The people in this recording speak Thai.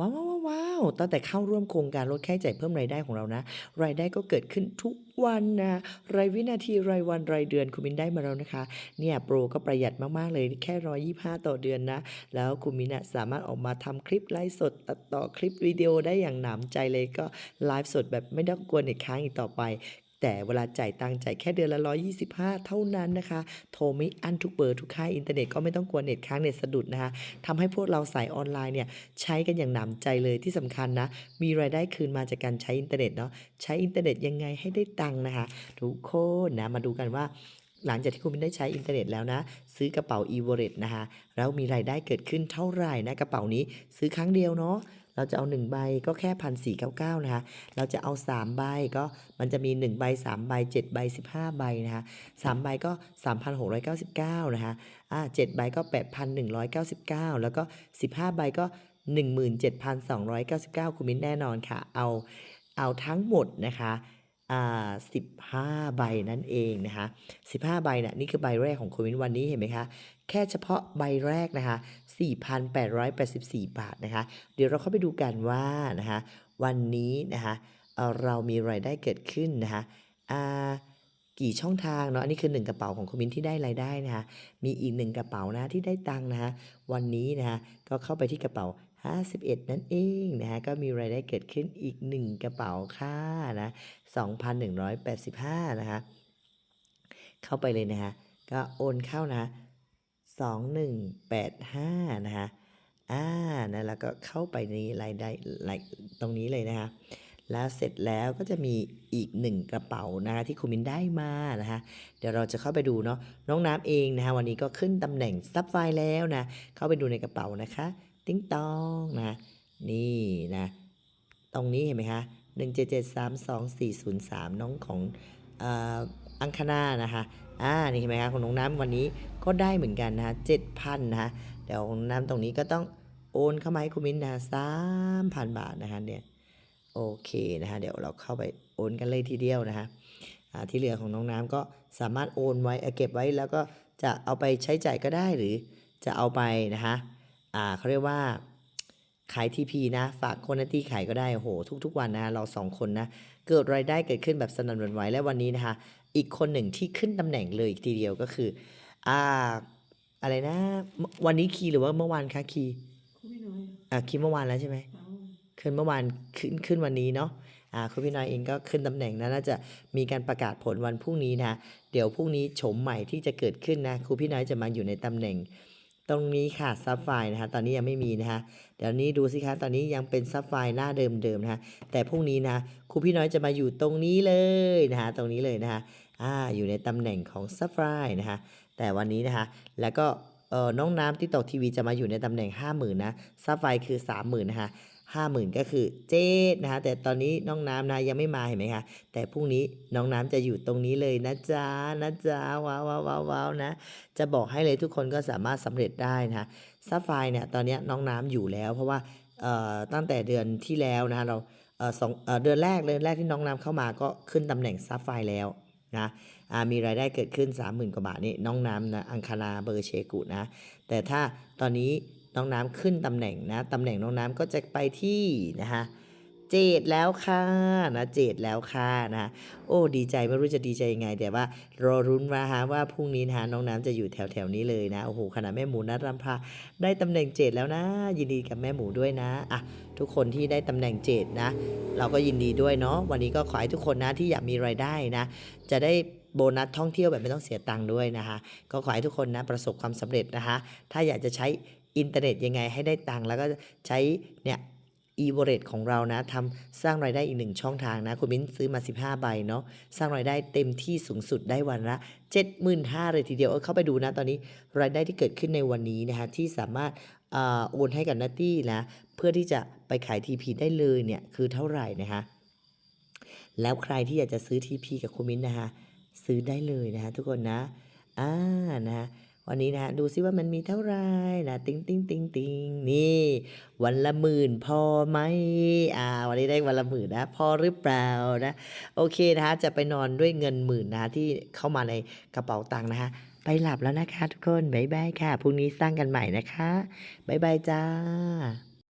ว้าวว้าวว้าวตั้งแต่เข้าร่วมโครงการลดค่าใช้จ่ายเพิ่มรายได้ของเรานะ รายได้ก็เกิดขึ้นทุกวันนะ รายวินาที รายวัน รายเดือนคุณมินได้มาแล้วนะคะ เนี่ยโปรก็ประหยัดมาก ๆ เลยแค่ร้อยี่ห้าต่อเดือนนะ แล้วคุณมินนะสามารถออกมาทำคลิปไลฟ์สดตัดต่อคลิปวิดีโอได้อย่างหนำใจเลยก็ไลฟ์สดแบบไม่ต้องกลัวเน็ตค้างอีกต่อไป แต่เวลาจ่ายตังค์จ่ายแค่เดือนละ 125 เท่านั้นนะคะ โทรไม่อั้นทุกเบอร์ทุกค่ายอินเทอร์เน็ตก็ไม่ต้องกลัวเน็ตค้างเน็ตสะดุดนะคะทำให้พวกเราสายออนไลน์เนี่ยใช้กันอย่างหนำใจเลยที่สำคัญนะ มีรายได้คืนมาจากการใช้อินเทอร์เน็ตเนาะใช้อินเทอร์เน็ตยังไงให้ได้ตังค์นะคะ ทุกคนนะมาดูกันว่าหลังจากที่คุณได้ใช้อินเทอร์เน็ตแล้วนะ ซื้อกระเป๋า e-wallet นะคะแล้วมีรายได้เกิดขึ้นเท่าไหร่นะกระเป๋านี้ซื้อครั้งเดียวเนาะ เราจะเอา 1 ใบก็แค่พันสี่เก้าเก้านะคะ เราจะเอา 3 ใบก็มันจะมี 1 ใบ 3 ใบ 7 ใบ 15 ใบนะคะ3ใบก็ 3,699 นะคะอ่า7ใบก็ 8,199 แล้วก็ 15 ใบก็ 17,299 คุณมิ้นแน่นอนค่ะ เอาเอาทั้งหมดนะคะ อ่า15ใบนั่นเองนะคะ15ใบน่ะนี่คือใบแรกของคุณมิ้นวันนี้เห็นไหมคะแค่เฉพาะใบแรกนะคะ4,884 บาทนะคะ เดี๋ยวเราเข้าไปดูกันว่านะคะวันนี้นะคะเออเรามีรายได้เกิดขึ้นนะคะอ่ากี่ช่องทางเนาะอันนี้คือ 1 กระเป๋าของคุณมินที่ได้รายได้นะคะมีอีก 1 กระเป๋านะที่ได้ตังค์นะคะวันนี้นะคะก็เข้าไปที่กระเป๋า 51 นั่นเองนะคะก็มีรายได้เกิดขึ้นอีก 1 กระเป๋าค่ะนะ2,185 นะคะเข้าไปเลยนะคะก็โอนเข้านะ2185 นะคะอ่านะแล้วก็เข้าไปในรายได้ตรงนี้เลยนะคะแล้วเสร็จแล้วก็จะมีอีกหนึ่งกระเป๋านะคะที่คุณมินได้มานะคะเดี๋ยวเราจะเข้าไปดูเนาะน้องน้ำเองนะคะวันนี้ก็ขึ้นตำแหน่งซับไฟแล้วนะเข้าไปดูในกระเป๋านะคะ ติ้งตองนะ นี่นะ ตรงนี้เห็นไหมคะหนึ่งเจ็ดเจ็ดสามสองสี่ศูนย์สามน้องของอ,อังคณานะคะอ่า นี่เห็นไหมคะของน้องน้ำวันนี้ก็ได้เหมือนกันนะคะเจ็ดพันนะคะเดี๋ยวของน้องน้ำตรงนี้ก็ต้องโอนเข้ามาให้คุณมิ้นนะสามพันบาทนะคะเนี่ยโอเคนะคะเดี๋ยวเราเข้าไปโอนกันเลยทีเดียวนะคะที่เหลือของน้องน้ำก็สามารถโอนไว้เอ่อเก็บไว้แล้วก็จะเอาไปใช้จ่ายก็ได้หรือจะเอาไปนะคะ อ่าเขาเรียกว่าขายทีพีนะ ฝากคนหน้าที่ขายก็ได้โอ้โห ทุก ๆ วันนะ เราสองคนนะ เกิดรายได้เกิดขึ้นแบบสนั่นหวั่นไหวและวันนี้นะคะ อีกคนหนึ่งที่ขึ้นตำแหน่งเลยทีเดียวก็คือ อ่า อะไรนะ วันนี้คีย์หรือว่าเมื่อวานคะคีย์คุณพี่น้อยอ่าคีย์เมื่อวานแล้วใช่ไหมเอาขึ้นเมื่อวานขึ้นขึ้นวันนี้เนาะอ่าคุณพี่น้อยเองก็ขึ้นตำแหน่งนะน่าจะมีการประกาศผลวันพรุ่งนี้นะ เดี๋ยวพรุ่งนี้โฉมใหม่ที่จะเกิดขึ้นนะครูพี่น้อยจะมาอยู่ในตำแหน่ง ตรงนี้ค่ะซับไฟล์นะคะตอนนี้ยังไม่มีนะคะเดี๋ยวนี้ดูสิคะตอนนี้ยังเป็นซับไฟล์หน้าเดิมๆนะคะแต่พรุ่งนี้นะครูพี่น้อยจะมาอยู่ตรงนี้เลยนะคะตรงนี้เลยนะคะอ่าอยู่ในตำแหน่งของซับไฟล์นะคะแต่วันนี้นะคะแล้วก็เออน้องน้ำที่ตกทีวีจะมาอยู่ในตำแหน่ง 50,000นะซับไฟล์คือ 30,000นะคะ ห้าหมื่นก็คือเจ๊นะคะแต่ตอนนี้น้องน้ำนะยังไม่มาเห็นไหมคะแต่พรุ่งนี้น้องน้ำจะอยู่ตรงนี้เลยนะจ๊ะนะจ๊ะว้าวว้าวว้าววาวนะ จะบอกให้เลยทุกคนก็สามารถสำเร็จได้นะคะซัฟไฟเนี่ยตอนนี้น้องน้ำอยู่แล้ว เพราะว่าเอ่อตั้งแต่เดือนที่แล้วนะคะเราเอ่อสองเอ่อเดือนแรกเดือนแรกที่น้องน้ำเข้ามาก็ขึ้นตำแหน่งซัฟไฟแล้วนะอ่ามีรายได้เกิดขึ้น 30,000 กว่าบาทนี่น้องน้ำนะอังคาราเบอร์เชกุนะ แต่ถ้าตอนนี้ น้องน้ำขึ้นตำแหน่งนะตำแหน่งน้องน้ำก็จะไปที่นะคะเจดแล้วค่ะนะเจดแล้วค่ะนะโอ้ดีใจไม่รู้จะดีใจยังไง แต่ว่ารอรุ้นมาฮะว่าพรุ่งนี้นะน้องน้ำจะอยู่แถวแถวนี้เลยนะโอ้โหขนาดแม่หมูนัดรำพาได้ตำแหน่งเจดแล้วนะ ยินดีกับแม่หมูด้วยนะอะทุกคนที่ได้ตำแหน่งเจดนะ เราก็ยินดีด้วยเนาะวันนี้ก็ขอให้ทุกคนนะที่อยากมีรายได้นะ จะได้โบนัสท่องเที่ยวแบบไม่ต้องเสียตังค์ด้วยนะคะ ก็ขอให้ทุกคนนะประสบความสำเร็จนะคะ ถ้าอยากจะใช้ อินเทอร์เน็ตยังไงให้ได้ตังค์แล้วก็ใช้เนี่ย e w a l l e t ของเรานะทำสร้างรายได้อีกหนึ่งช่องทางนะ คุณมิ้นซื้อมา 15 ใบเนาะสร้างรายได้เต็มที่สูงสุดได้วันละ 75,000เลยทีเดียวเออเข้าไปดูนะตอนนี้รายได้ที่เกิดขึ้นในวันนี้นะคะที่สามารถอ่โอนให้กับนัตตี้นะเพื่อที่จะไปขาย TP ได้เลยเนี่ยคือเท่าไหร่นะคะแล้วใครที่อยากจะซื้อ TP กับคุณมิ้นนะคะซื้อได้เลยนะคะทุกคนนะอ่านะ วันนี้นะดูซิว่ามันมีเท่าไหรนะติ้งติ้งติ้งติ้งนี่ วันละหมื่นพอไหมอ่า วันนี้ได้วันละหมื่นนะ พอหรือเปล่านะ โอเคนะคะจะไปนอนด้วยเงินหมื่นนะคะที่เข้ามาในกระเป๋าตังค์นะคะไปหลับแล้วนะคะทุกคน บ๊ายบายค่ะ พรุ่งนี้สร้างกันใหม่นะคะ บ๊ายบายจ้า